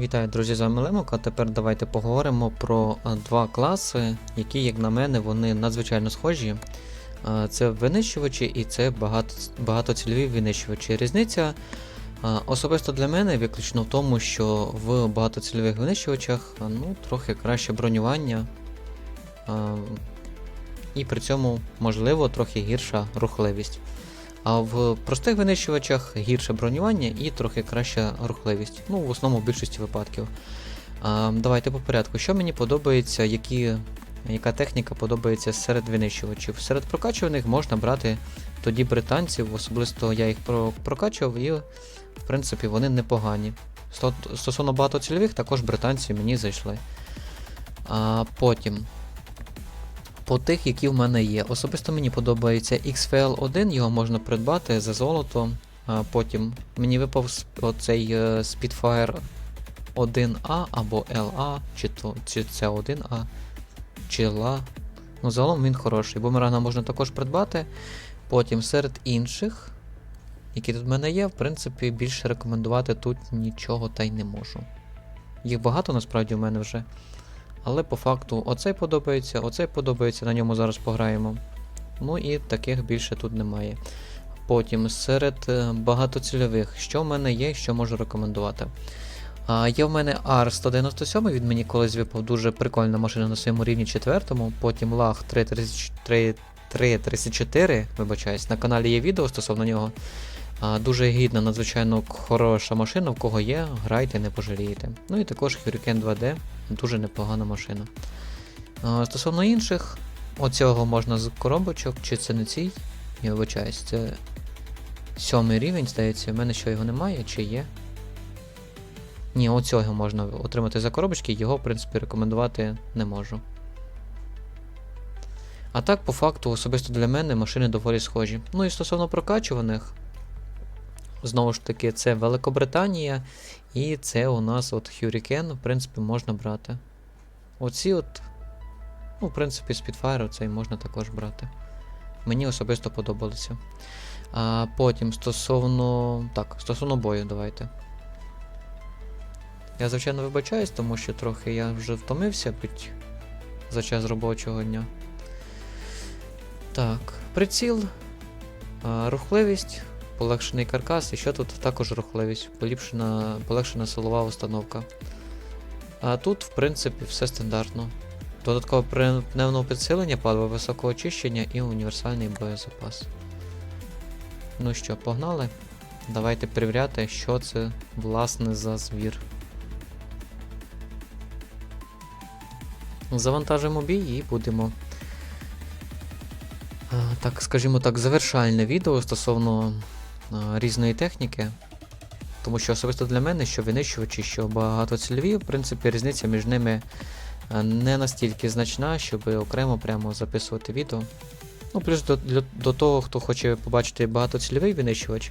Вітаю, друзі, з вами Лемок, а тепер давайте поговоримо про два класи, які, як на мене, вони надзвичайно схожі. Це винищувачі і це багато, багатоцільові винищувачі. Різниця особисто для мене виключно в тому, що в багатоцільових винищувачах ну, трохи краще бронювання, і при цьому, можливо, трохи гірша рухливість. А в простих винищувачах гірше бронювання і трохи краща рухливість. Ну, в основному в більшості випадків. А, давайте по порядку. Що мені подобається, які, яка техніка подобається серед винищувачів? Серед прокачуваних можна брати тоді британців, особисто я їх прокачував, і в принципі вони непогані. Сто- Стосовно багатоцільових, також британці мені зайшли. А потім. По тих, які в мене є. Особисто мені подобається XFL1, його можна придбати за золото. Потім мені випав оцей е, Spitfire 1A або LA, чи, то, чи це 1A, чи LA. Ну, загалом він хороший. Бумеранга можна також придбати. Потім серед інших, які тут в мене є, в принципі, більше рекомендувати тут нічого та й не можу. Їх багато насправді в мене вже. Але по факту оцей подобається, оцей подобається, на ньому зараз пограємо. Ну і таких більше тут немає. Потім серед е, багатоцільових, що в мене є, що можу рекомендувати. А, є в мене AR-197, він мені колись випав дуже прикольна машина на своєму рівні 4, потім LAG 334, 334, вибачаюсь, на каналі є відео стосовно нього. А, дуже гідна, надзвичайно хороша машина, в кого є, грайте, не пожалієте. Ну і також Hurricane 2D, дуже непогана машина. Стосовно інших, оцього можна з коробочок, чи це не цій, я вибачаюсь, це сьомий рівень, здається, в мене що його немає, чи є. Ні, оцього можна отримати за коробочки, його, в принципі, рекомендувати не можу. А так, по факту, особисто для мене машини доволі схожі. Ну і стосовно прокачуваних, знову ж таки, це Великобританія, і це у нас от Hurricane, в принципі, можна брати. Оці от, ну, в принципі, Spitfire цей можна також брати. Мені особисто подобалося. А потім стосовно. Так, стосовно бою, давайте. Я, звичайно, вибачаюсь, тому що трохи я вже втомився під... за час робочого дня. Так, приціл, а, рухливість, полегшений каркас, і що тут також рухливість, поліпшена, полегшена силова установка. А тут, в принципі, все стандартно. Додаткове пневне підсилення, паливо високого очищення і універсальний боєзапас. Ну що, погнали? Давайте перевіряти, що це власне за звір. Завантажимо бій і будемо. Так, скажімо так, завершальне відео стосовно різної техніки. Тому що особисто для мене, що винищувачі, що багатоцільові, в принципі, різниця між ними не настільки значна, щоб окремо прямо записувати відео. Ну, плюс до, для, до того, хто хоче побачити багатоцільовий винищувач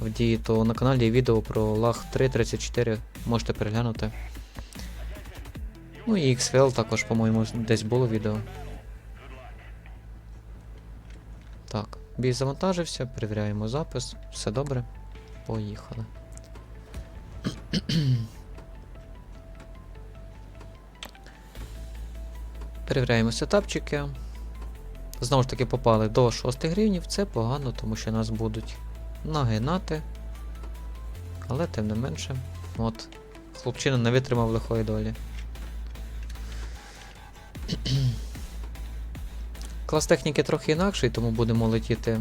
в дії, то на каналі є відео про LAG 334, можете переглянути. Ну і XFL також, по-моєму, десь було відео. Так, бій завантажився, перевіряємо запис, все добре. Поїхали. Перевіряємо сетапчики. Знову ж таки попали до 6 гривнів, це погано, тому що нас будуть нагинати. Але тим не менше, от, хлопчина не витримав лихої долі. Клас техніки трохи інакший, тому будемо летіти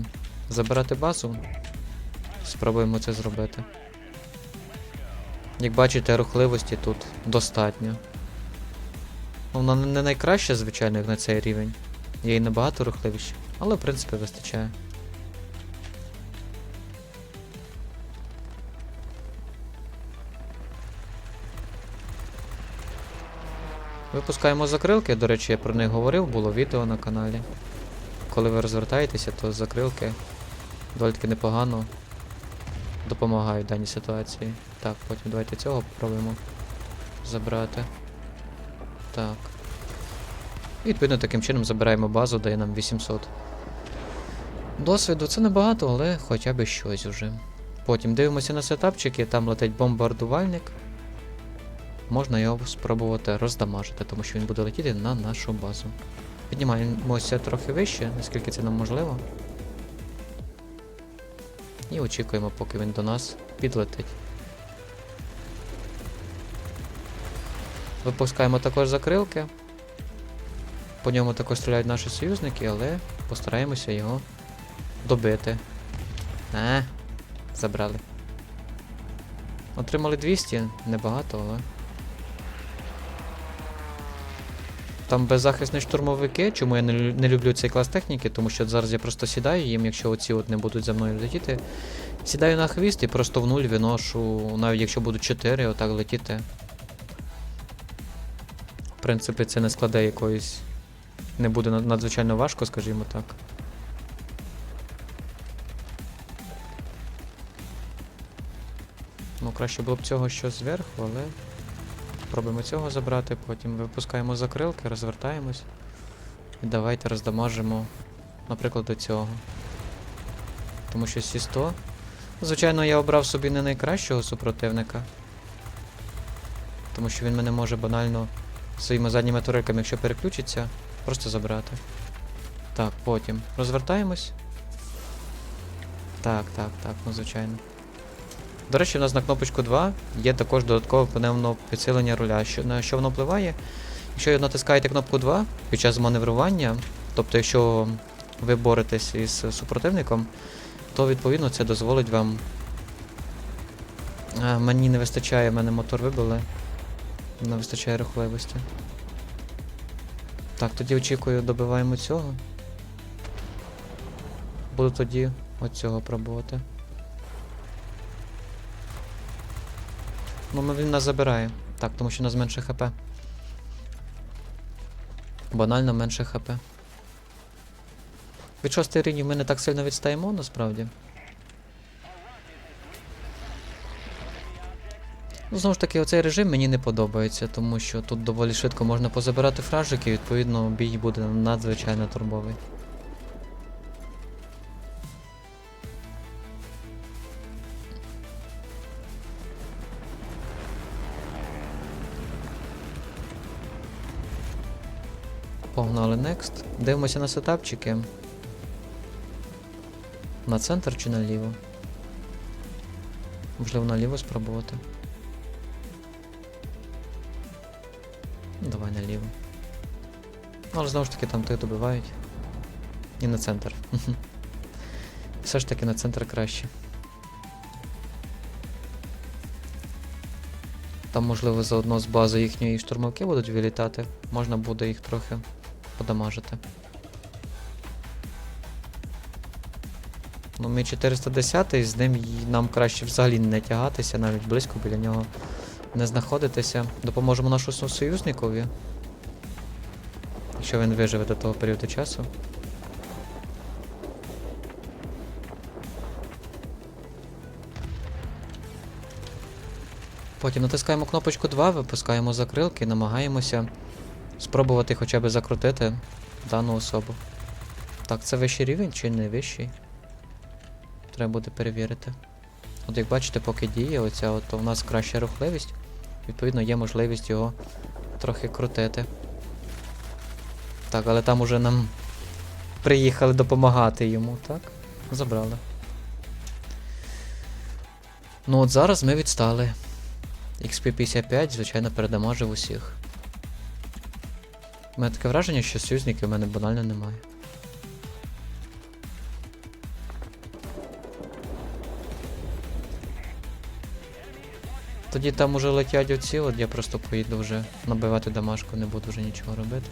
забирати базу. Спробуємо це зробити. Як бачите, рухливості тут достатньо. Ну, Вона не найкраща, звичайно, як на цей рівень. Є і набагато рухливіше, але в принципі вистачає. Випускаємо закрилки, до речі, я про них говорив, було відео на каналі. Коли ви розвертаєтеся, то закрилки доволі таки непогано допомагають в даній ситуації. Так, потім давайте цього попробуємо забрати. Так. І відповідно таким чином забираємо базу, дає нам 800. Досвіду це небагато, але хоча б щось уже. Потім дивимося на сетапчики, там летить бомбардувальник. Можна його спробувати роздамажити, тому що він буде летіти на нашу базу. Піднімаємося трохи вище, наскільки це нам можливо. І очікуємо, поки він до нас підлетить. Випускаємо також закрилки. По ньому також стріляють наші союзники, але постараємося його добити. А, забрали. Отримали 200, небагато, але. Там беззахисні штурмовики, чому я не, люблю цей клас техніки, тому що зараз я просто сідаю їм, якщо оці от не будуть за мною летіти. Сідаю на хвіст і просто в нуль виношу, навіть якщо будуть 4, отак летіти. В принципі, це не складе якоїсь. Не буде надзвичайно важко, скажімо так. Ну, краще було б цього щось зверху, але. Пробуємо цього забрати, потім випускаємо закрилки, розвертаємось. І давайте роздамажимо, наприклад, до цього. Тому що сі 100. Звичайно, я обрав собі не найкращого супротивника. Тому що він мене може банально своїми задніми турельками, якщо переключиться, просто забрати. Так, потім розвертаємось. Так, так, так, ну звичайно. До речі, у нас на кнопочку 2 є також додаткове пневмо підсилення руля. Що, на що воно впливає? Якщо ви натискаєте кнопку 2 під час маневрування, тобто якщо ви боретесь із супротивником, то відповідно це дозволить вам. А, мені не вистачає, мене мотор вибили. Не вистачає рухливості. Так, тоді очікую, добиваємо цього. Буду тоді оцього пробувати. Ну, він нас забирає. Так, тому що у нас менше хп. Банально менше хп. Від шостої рівні ми не так сильно відстаємо, насправді. Ну, знову ж таки, оцей режим мені не подобається, тому що тут доволі швидко можна позабирати фражики, і відповідно бій буде надзвичайно турбовий. Погнали next. Дивимося на сетапчики. На центр чи наліво? Можливо, наліво спробувати. Давай наліво. Але знову ж таки там тих добивають. І на центр. Все ж таки на центр краще. Там, можливо, заодно з бази їхньої штурмовки будуть вилітати. Можна буде їх трохи подамажити. Ну, ми 410 з ним нам краще взагалі не тягатися, навіть близько біля нього не знаходитися. Допоможемо нашому союзникові. Якщо він виживе до того періоду часу. Потім натискаємо кнопочку 2, випускаємо закрилки, намагаємося спробувати хоча б закрутити дану особу. Так, це вищий рівень чи не вищий? Треба буде перевірити. От як бачите, поки діє оця, от, то в нас краща рухливість. Відповідно, є можливість його трохи крутити. Так, але там уже нам приїхали допомагати йому, так? Забрали. Ну от зараз ми відстали. XP55, звичайно, передамажив усіх. У мене таке враження, що союзників у мене банально немає. Тоді там уже летять оці, от я просто поїду вже набивати дамашку, не буду вже нічого робити.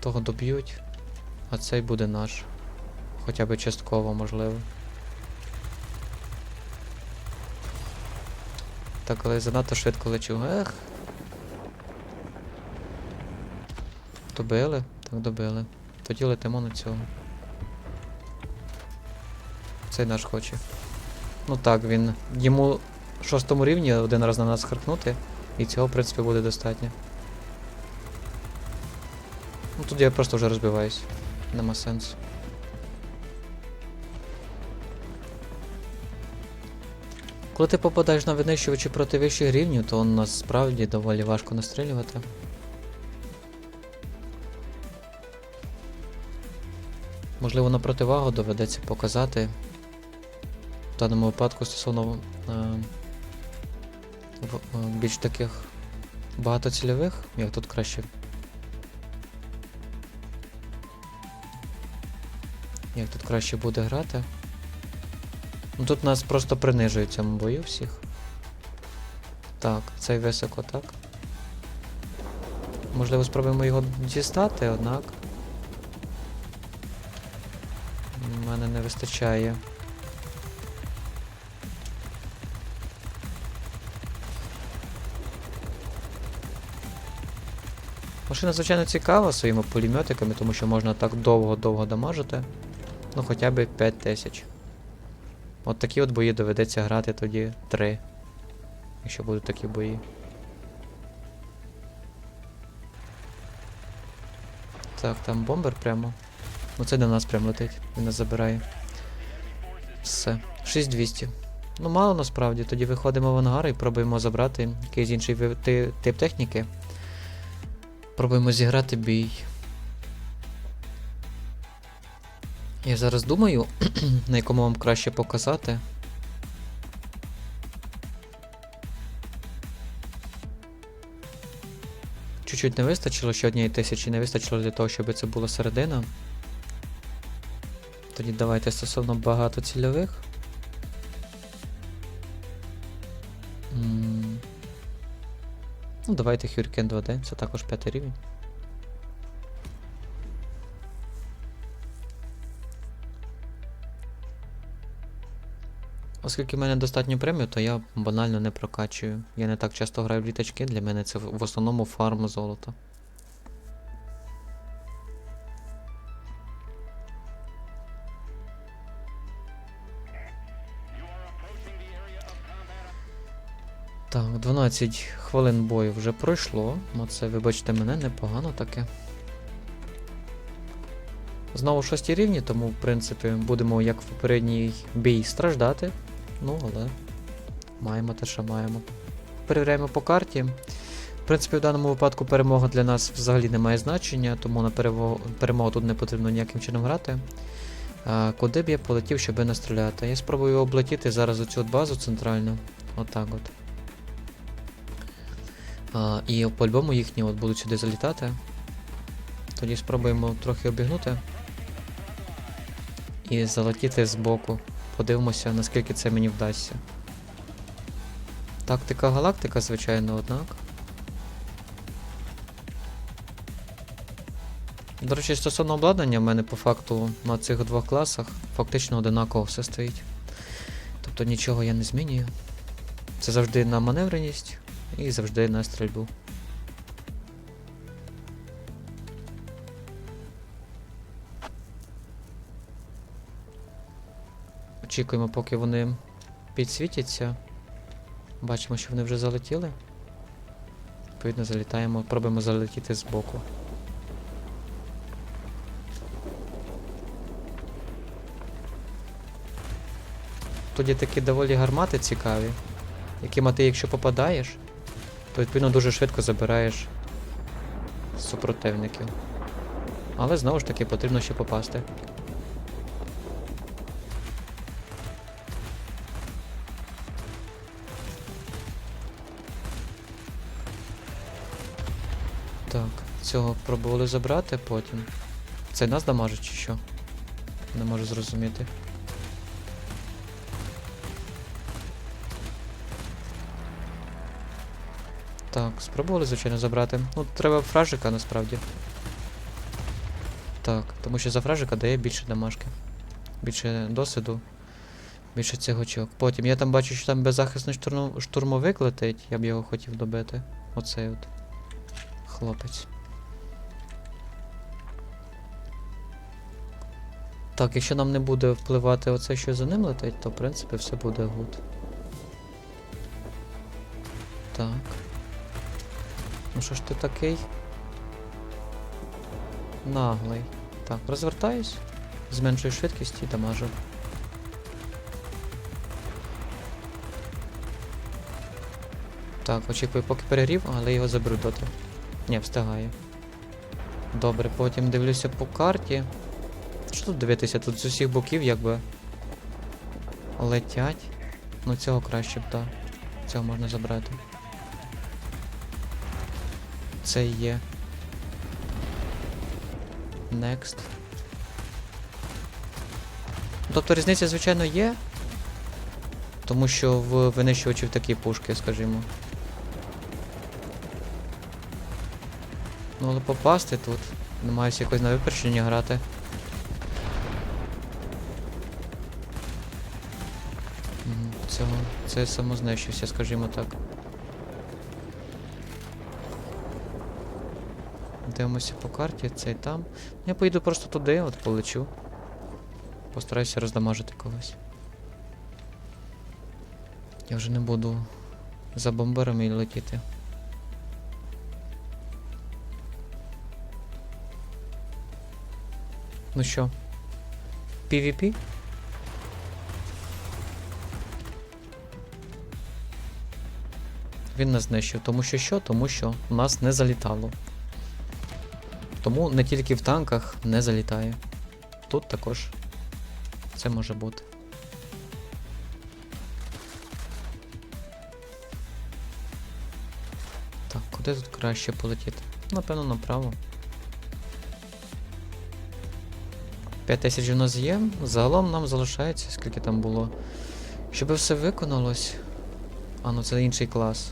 Того доб'ють, а цей буде наш. Хоча б частково можливо. Так, але я занадто швидко лечу. Ех. Добили? Так, добили. Тоді летимо на цьому. Цей наш хоче. Ну так, він. Йому шостому рівні один раз на нас харкнути, і цього, в принципі, буде достатньо. Ну тут я просто вже розбиваюсь. Нема сенсу. Коли ти попадаєш на винищувачі проти вищих рівнів, то насправді доволі важко настрілювати. Можливо, на противагу доведеться показати в даному випадку стосовно е, в- е, більш таких багатоцільових, як тут краще. Як тут краще буде грати. Ну тут нас просто принижують в цьому бою всіх. Так, цей високо, так. Можливо, спробуємо його дістати, однак. Мене не вистачає. Машина, звичайно, цікава своїми пулеметиками, тому що можна так довго-довго дамажити. Ну хоча б 5 тисяч. От такі от бої доведеться грати тоді 3. Якщо будуть такі бої. Так, там бомбер прямо. Ну це до нас прям летить, він нас забирає. Все. 6200. Ну мало насправді, тоді виходимо в ангар і пробуємо забрати якийсь інший тип техніки. Пробуємо зіграти бій. Я зараз думаю, на якому вам краще показати. Чуть-чуть не вистачило, ще однієї тисячі не вистачило для того, щоб це була середина. Тоді давайте стосовно багатоцільових. М. Ну, давайте Hurricane 2D, це також п'ятий рівень. Оскільки в мене достатньо премію, то я банально не прокачую. Я не так часто граю в літачки, для мене це в основному фарм золота. Так, 12 хвилин бою вже пройшло. Ну це, вибачте мене, непогано таке. Знову шості рівні, тому, в принципі, будемо, як в попередній бій, страждати. Ну, але маємо те, що маємо. Перевіряємо по карті. В принципі, в даному випадку перемога для нас взагалі не має значення, тому на перемогу, перемогу тут не потрібно ніяким чином грати. А, куди б я полетів, щоб не стріляти? Я спробую облетіти зараз оцю базу центральну. Отак от. А, і по-альбому їхні от будуть сюди залітати. Тоді спробуємо трохи обігнути. І залетіти з боку. Подивимося, наскільки це мені вдасться. Тактика галактика, звичайно, однак. До речі, стосовно обладнання, в мене по факту на цих двох класах фактично одинаково все стоїть. Тобто нічого я не змінюю. Це завжди на маневреність і завжди на стрільбу. Очікуємо, поки вони підсвітяться. Бачимо, що вони вже залетіли. Відповідно, залітаємо, пробуємо залетіти з боку. Тут є такі доволі гармати цікаві, якими ти, якщо попадаєш, то відповідно дуже швидко забираєш супротивників. Але знову ж таки потрібно ще попасти. Так, цього пробували забрати потім. Це нас дамажить чи що? Не можу зрозуміти. Так, спробували, звичайно, забрати. Ну, треба фражика насправді. Так, тому що за фражика дає більше дамажки. Більше досвіду. Більше цих очок. Потім я там бачу, що там беззахисний штурм... штурмовик летить, я б його хотів добити. Оцей от. Хлопець. Так, якщо нам не буде впливати оце, що за ним летить, то в принципі все буде гуд. Так. Ну що ж ти такий? Наглий. Так, розвертаюсь, зменшую швидкість і дамажу. Так, очікую, поки перегрів, але його заберу доти. Ні, встигаю. Добре, потім дивлюся по карті. Що тут дивитися? Тут з усіх боків якби летять. Ну цього краще б, так. Цього можна забрати. Це є. Next. Тобто різниця, звичайно, є. Тому що в винищувачів такі пушки, скажімо. Ну, але попасти тут. Намагаюся якось на випередження грати. Цього, це самознищився, скажімо так. Дивимося по карті, цей там. Я поїду просто туди, от полечу. Постараюся роздамажити когось. Я вже не буду за бомберами летіти. Ну що? PvP? Він нас знищив. Тому що що? Тому що нас не залітало. Тому не тільки в танках не залітає. Тут також це може бути. Так, куди тут краще полетіти? Напевно, направо. 5 тисяч у нас є. Загалом нам залишається, скільки там було. Щоб все виконалось. А, ну це інший клас.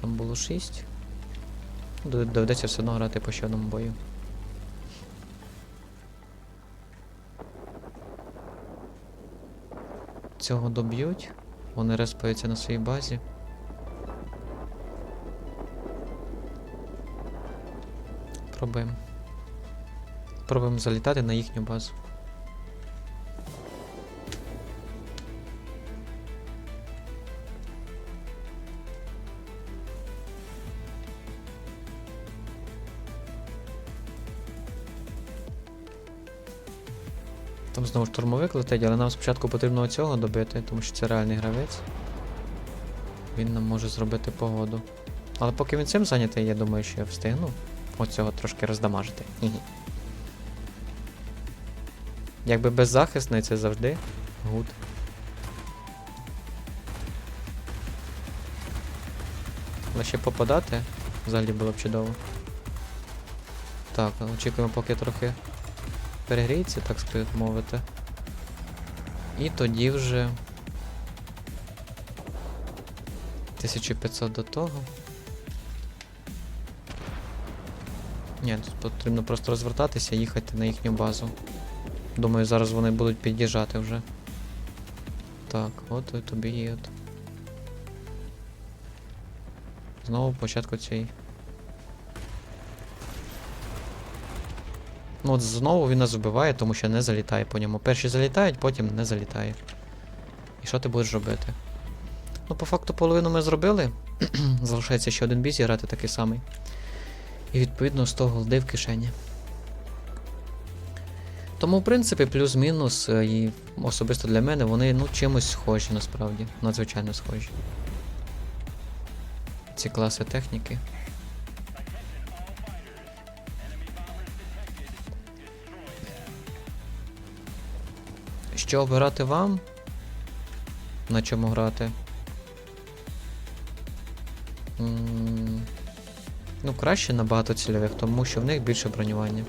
Там було 6. Доведеться все одно грати по ще одному бою. Цього доб'ють. Вони респаються на своїй базі. Пробуємо. Пробуємо залітати на їхню базу. Знову штурмовик летить, але нам спочатку потрібно цього добити, тому що це реальний гравець. Він нам може зробити погоду. Але поки він цим зайнятий, я думаю, що я встигну оцього трошки роздамажити. Якби беззахисний це завжди гуд. Але ще попадати взагалі було б чудово. Так, очікуємо, поки трохи перегріється, так сказати мовити. І тоді вже 1500 до того. Ні, тут потрібно просто розвертатися і їхати на їхню базу. Думаю, зараз вони будуть під'їжджати вже. Так, от і тобі. От. Знову початку цієї. Ну от знову він нас вбиває, тому що не залітає по ньому. Перші залітають, потім не залітає. І що ти будеш робити? Ну, по факту половину ми зробили. Залишається ще один бій зіграти такий самий. І відповідно 100 голди в кишені. Тому, в принципі, плюс-мінус, е, і особисто для мене, вони ну, чимось схожі насправді. Надзвичайно схожі. Ці класи техніки. Що обирати вам? На чому грати? Ну, краще на багатоцільових, тому що в них більше бронювання.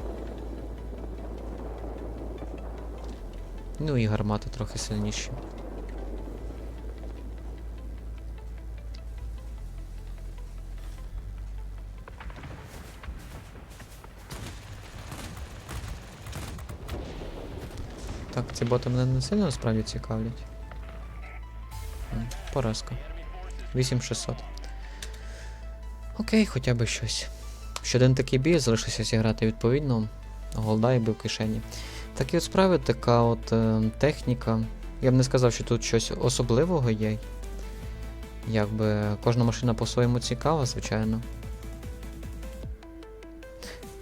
Ну і гармати трохи сильніші. Так, ці боти мене не сильно насправді цікавлять. Поразка. 8600. Окей, хоча б щось. Ще один такий бій, залишився зіграти відповідно. Голда і в кишені. Такі от справи, така от е, техніка. Я б не сказав, що тут щось особливого є. Якби кожна машина по-своєму цікава, звичайно.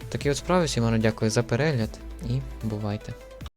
Такі от справи, всім дякую за перегляд і бувайте.